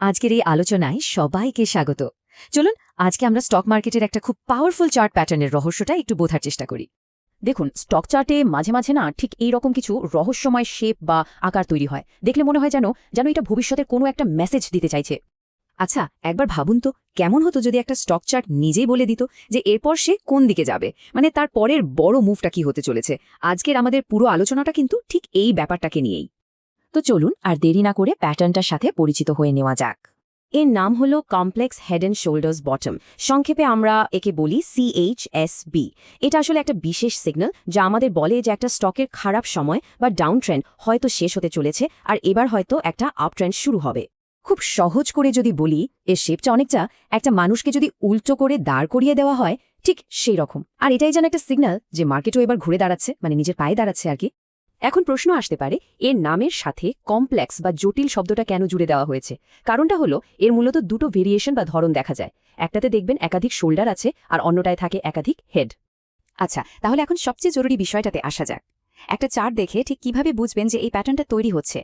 আজকের এই আলোচনায় সবাইকে স্বাগত। চলুন, আজকে আমরা স্টক মার্কেটের একটা খুব পাওয়ারফুল চার্ট প্যাটার্নের রহস্যটা একটু বোঝার চেষ্টা করি। দেখুন স্টক চার্টে মাঝে মাঝে না ঠিক এই রকম কিছু রহস্যময় শেপ বা আকার তৈরি হয়। দেখলে মনে হয় যেন যেন এটা ভবিষ্যতের কোনো একটা মেসেজ দিতে চাইছে। আচ্ছা একবার ভাবুন তো, কেমন হতো যদি একটা স্টক চার্ট নিজেই বলে দিত যে এরপর সে কোন দিকে যাবে? মানে তার পরের বড় মুভটা কি হতে চলেছে? আজকের আমাদের পুরো আলোচনাটা কিন্তু ঠিক এই ব্যাপারটাকে নিয়েই। তো চলুন আর দেরি না করে প্যাটার্নটার সাথে পরিচিত হয়ে নেওয়া যাক। এর নাম হল complex head and shoulders bottom. সংক্ষেপে আমরা একে বলি সিএইচএসবি এটা আসলে একটা বিশেষ সিগন্যাল যা আমাদের বলে যে একটা স্টকের খারাপ সময় বা ডাউন ট্রেন্ড হয়তো শেষ হতে চলেছে আর এবার হয়তো একটা আপ ট্রেন্ড শুরু হবে। খুব সহজ করে যদি বলি, এর শেপটা অনেকটা একটা মানুষকে যদি উল্টো করে দাঁড় করিয়ে দেওয়া হয়, ঠিক সেই রকম। আর এটাই যেন একটা সিগন্যাল যে মার্কেটও এবার ঘুরে দাঁড়াচ্ছে মানে নিজের পায়ে দাঁড়াচ্ছে আর কি। এখন প্রশ্ন আসতে পারে, এর নামের সাথে কমপ্লেক্স বা জটিল শব্দটা কেন জুড়ে দেওয়া হয়েছে? কারণটা হলো, এর মূলত দুটো ভেরিয়েশন বা ধরন দেখা যায়। একটাতে দেখবেন একাধিক শোল্ডার আছে, আর অন্যটায় থাকে একাধিক হেড আচ্ছা তাহলে এখন সবচেয়ে জরুরি বিষয়টাতে আসা যাক। একটা চার্ট দেখে ঠিক কীভাবে বুঝবেন যে এই প্যাটার্নটা তৈরি হচ্ছে?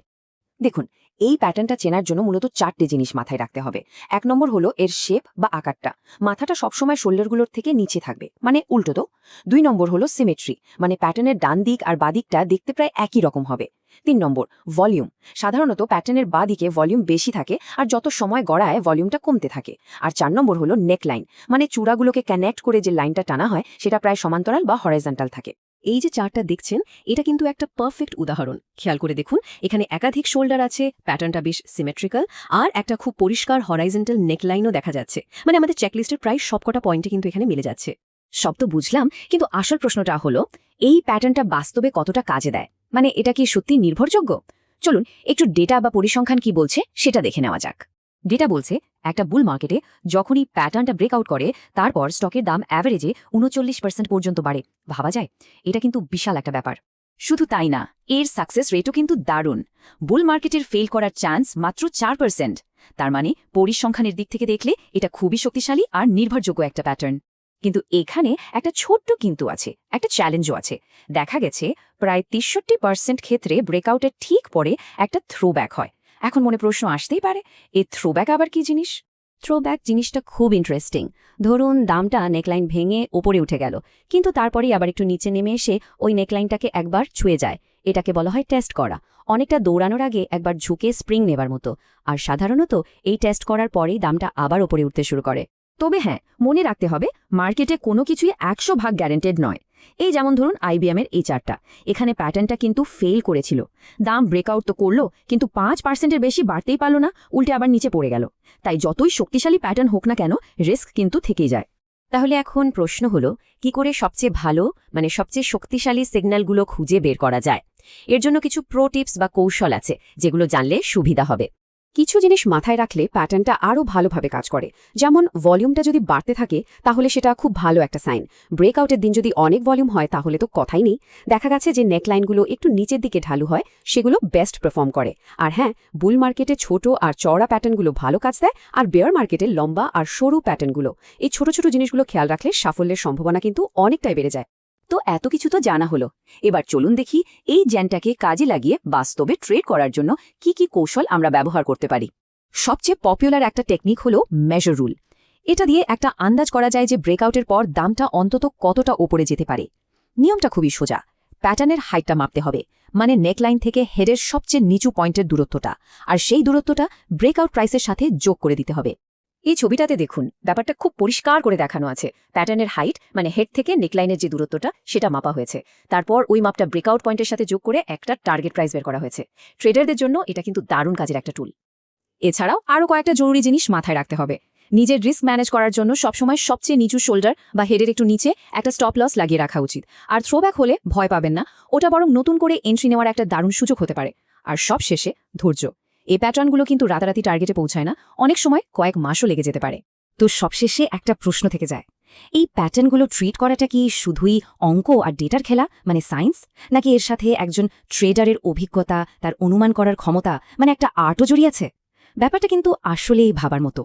দেখুন, এই প্যাটার্নটা চেনার জন্য মূলত চারটে জিনিস মাথায় রাখতে হবে। এক নম্বর হলো এর শেপ বা আকারটা। মাথাটা সবসময় শোল্ডারগুলোর থেকে নিচে থাকবে মানে উল্টো তো। দুই নম্বর হলো সিমেট্রি মানে প্যাটার্নের ডান দিক আর বাদিকটা দেখতে প্রায় একই রকম হবে। তিন নম্বর ভলিউম সাধারণত প্যাটার্নের বাদিকে ভলিউম বেশি থাকে আর যত সময় গড়ায় ভলিউমটা কমতে থাকে। আর চার নম্বর হলো নেকলাইন মানে চূড়াগুলোকে কানেক্ট করে যে লাইনটা টানা হয়, সেটা প্রায় সমান্তরাল বা হরাইজন্টাল থাকে। এই যে চার্টটা দেখছেন, এটা কিন্তু একটা পারফেক্ট উদাহরণ। খেয়াল করে দেখুন, এখানে একাধিক শোল্ডার আছে, প্যাটার্নটা বেশ সিমেট্রিক্যাল আর একটা খুব পরিষ্কার হরাইজেন্টাল নেকলাইনও দেখা যাচ্ছে। মানে আমাদের চেকলিস্টের প্রায় সবকটা পয়েন্টে কিন্তু এখানে মিলে যাচ্ছে। সব তো বুঝলাম, কিন্তু আসল প্রশ্নটা হলো, এই প্যাটার্নটা বাস্তবে কতটা কাজে দেয়? মানে এটা কি সত্যি নির্ভরযোগ্য? চলুন, একটু ডেটা বা পরিসংখ্যান কি বলছে, সেটা দেখে নেওয়া যাক। ডেটা বলছে, একটা বুল মার্কেটে যখনই প্যাটার্নটা ব্রেকআউট করে, তারপর স্টকের দাম অ্যাভারেজে উনচল্লিশ পার্সেন্ট পর্যন্ত বাড়ে। ভাবা যায়? এটা কিন্তু বিশাল একটা ব্যাপার। শুধু তাই না, এর সাকসেস রেটও কিন্তু দারুণ। বুল মার্কেটের ফেল করার চান্স মাত্র চার পার্সেন্ট তার মানে পরিসংখ্যানের দিক থেকে দেখলে এটা খুবই শক্তিশালী আর নির্ভরযোগ্য একটা প্যাটার্ন কিন্তু এখানে একটা ছোট্ট কিন্তু আছে, একটা চ্যালেঞ্জও আছে। দেখা গেছে, প্রায় তেষট্টি পার্সেন্ট ক্ষেত্রে ব্রেকআউটের ঠিক পরে একটা থ্রোব্যাক হয়। এখন মনে প্রশ্ন আসতেই পারে, এ থ্রোব্যাক আবার কি জিনিস? থ্রোব্যাক জিনিসটা খুব ইন্টারেস্টিং ধরুন দামটা নেকলাইন ভেঙে ওপরে উঠে গেল, কিন্তু তারপরেই আবার একটু নিচে নেমে এসে ওই নেকলাইনটাকে একবার ছুঁয়ে যায়। এটাকে বলা হয় টেস্ট করা। অনেকটা দৌড়ানোর আগে একবার ঝুঁকে স্প্রিং নেবার মতো। আর সাধারণত এই টেস্ট করার পরেই দামটা আবার ওপরে উঠতে শুরু করে। তবে হ্যাঁ মনে রাখতে হবে মার্কেটে কোনো কিছুই একশো ভাগ গ্যারেন্টেড নয়। এই যেমন ধরুন আইবিএমের এই চারটা। এখানে প্যাটার্নটা কিন্তু ফেল করেছিল। দাম ব্রেকআউট তো করল, কিন্তু পাঁচ পার্সেন্টের বেশি বাড়তেই পারল না, উল্টে আবার নিচে পড়ে গেল। তাই যতই শক্তিশালী প্যাটার্ন হোক না কেন রিস্ক কিন্তু থেকেই যায়। তাহলে এখন প্রশ্ন হলো, কি করে সবচেয়ে ভালো মানে সবচেয়ে শক্তিশালী সিগন্যালগুলো খুঁজে বের করা যায়? এর জন্য কিছু প্রো টিপস বা কৌশল আছে, যেগুলো জানলে সুবিধা হবে। কিছু জিনিস মাথায় রাখলে প্যাটার্নটা আরও ভালোভাবে কাজ করে। যেমন, ভলিউমটা যদি বাড়তে থাকে, তাহলে সেটা খুব ভালো একটা সাইন। ব্রেকআউটের দিন যদি অনেক ভলিউম হয়, তাহলে তো কথাই নেই। দেখা গেছে যে নেকলাইনগুলো একটু নিচের দিকে ঢালু হয়, সেগুলো বেস্ট পারফর্ম করে। আর হ্যাঁ বুল মার্কেটে ছোট আর চড়া প্যাটার্নগুলো ভালো কাজ দেয়, আর বেয়ার মার্কেটে লম্বা আর সরু প্যাটার্নগুলো। এই ছোট ছোট জিনিসগুলো খেয়াল রাখলে সাফল্যের সম্ভাবনা কিন্তু অনেকটাই বেড়ে যায়। তো এত কিছু তো জানা হলো। এবার চলুন দেখি এই জ্যানটাকে কাজে লাগিয়ে বাস্তবে ট্রেড করার জন্য কি কি কৌশল আমরা ব্যবহার করতে পারি। সবচেয়ে পপুলার একটা টেকনিক হলো মেজর রুল এটা দিয়ে একটা আন্দাজ করা যায় যে ব্রেকআউটের পর দামটা অন্তত কতটা ওপরে যেতে পারে। নিয়মটা খুবই সোজা। প্যাটার্নের হাইটটা মাপতে হবে মানে নেকলাইন থেকে হেডের সবচেয়ে নিচু পয়েন্টের দূরত্বটা, আর সেই দূরত্বটা ব্রেকআউট প্রাইসের সাথে যোগ করে দিতে হবে। এই ছবিটাতে দেখুন, ব্যাপারটা খুব পরিষ্কার করে দেখানো আছে। প্যাটার্নের হাইট মানে হেড থেকে নেকলাইনের যে দূরত্বটা, সেটা মাপা হয়েছে। তারপর ওই মাপটা ব্রেকআউট পয়েন্টের সাথে যোগ করে একটা টার্গেট প্রাইস বের করা হয়েছে। ট্রেডারদের জন্য এটা কিন্তু দারুণ কাজের একটা টুল এছাড়াও আরও কয়েকটা জরুরি জিনিস মাথায় রাখতে হবে। নিজের রিস্ক ম্যানেজ করার জন্য সবসময় সবচেয়ে নিচু শোল্ডার বা হেডের একটু নিচে একটা স্টপ লস লাগিয়ে রাখা উচিত। আর থ্রোব্যাক হলে ভয় পাবেন না। ওটা বরং নতুন করে এন্ট্রি নেওয়ার একটা দারুণ সুযোগ হতে পারে। আর সব শেষে ধৈর্য। এই প্যাটার্নগুলো কিন্তু রাতারাতি টার্গেটে পৌঁছায় না। অনেক সময় কয়েক মাসও লেগে যেতে পারে। তো সবশেষে একটা প্রশ্ন থেকে যায়, এই প্যাটার্নগুলো ট্রিট করাটা কি শুধুই অঙ্ক আর ডেটার খেলা মানে সায়েন্স নাকি এর সাথে একজন ট্রেডারের অভিজ্ঞতা, তার অনুমান করার ক্ষমতা মানে একটা আর্টও জড়িয়েছে ব্যাপারটা কিন্তু আসলেই ভাবার মতো।